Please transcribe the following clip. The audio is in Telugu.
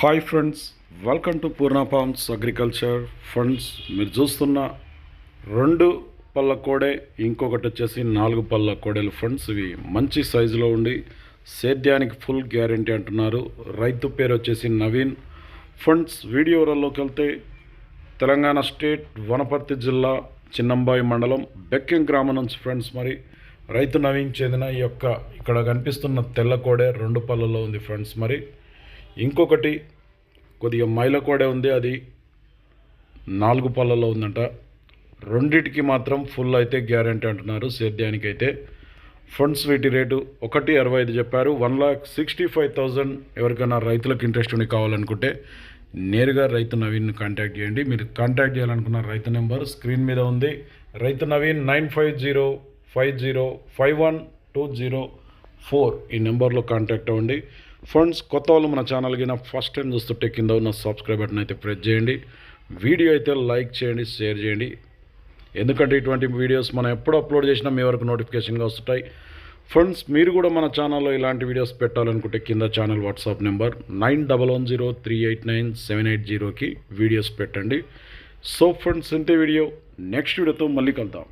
Hi friends welcome to Purna farms agriculture funds మీరు చూస్తున్న రెండు పళ్ళ కోడే ఇంకొకటి వచ్చేసి నాలుగు పళ్ళ కోడెలు. ఫ్రెండ్స్ ఇవి మంచి సైజులో ఉండి సేద్యానికి ఫుల్ గ్యారంటీ అంటున్నారు. రైతు పేరు వచ్చేసి నవీన్. ఫండ్స్ వీడియోలోకి వెళ్తే తెలంగాణ స్టేట్ వనపర్తి జిల్లా చిన్నంబాయి మండలం బెక్కిం గ్రామం నుంచి ఫ్రెండ్స్ మరి రైతు నవీన్ చెందిన ఈ యొక్క ఇక్కడ కనిపిస్తున్న తెల్ల కోడే రెండు పళ్ళలో ఉంది ఫ్రెండ్స్ మరి. ఇంకొకటి కొద్దిగా మైల కోడే ఉంది అది నాలుగు పళ్ళలో ఉందంట. రెండిటికి మాత్రం ఫుల్ అయితే గ్యారంటీ అంటున్నారు సేద్యానికి అయితే ఫండ్స్ వీటి రేటు ఒకటి అరవై ఐదు చెప్పారు. One lakh sixty five thousand ఎవరికైనా రైతులకు ఇంట్రెస్ట్ ఉండి కావాలనుకుంటే నేరుగా రైతు నవీన్ కాంటాక్ట్ చేయండి. మీరు కాంటాక్ట్ చేయాలనుకున్న రైతు నెంబర్ స్క్రీన్ మీద ఉంది. రైతు Naveen nine five zero five zero five one two zero four ఈ నెంబర్లో కాంటాక్ట్ అవ్వండి. ఫ్రెండ్స్ కొత్త వాళ్ళు మన ఛానల్ కింద ఫస్ట్ టైం చూస్తుంటే కింద ఉన్న సబ్స్క్రైబ్ బటన్ అయితే ప్రెస్ చేయండి. వీడియో అయితే లైక్ చేయండి షేర్ చేయండి. ఎందుకంటే ఇటువంటి వీడియోస్ మనం ఎప్పుడు అప్లోడ్ చేసినా మీ వరకు నోటిఫికేషన్గా వస్తుంటాయి. ఫ్రెండ్స్ మీరు కూడా మన ఛానల్లో ఇలాంటి వీడియోస్ పెట్టాలనుకుంటే కింద channel WhatsApp number nine double one zero three eight nine seven eight జీరోకి వీడియోస్ పెట్టండి. సో ఫ్రెండ్స్ ఇంతే వీడియో నెక్స్ట్ వీడియోతో మళ్ళీ కలుద్దాం.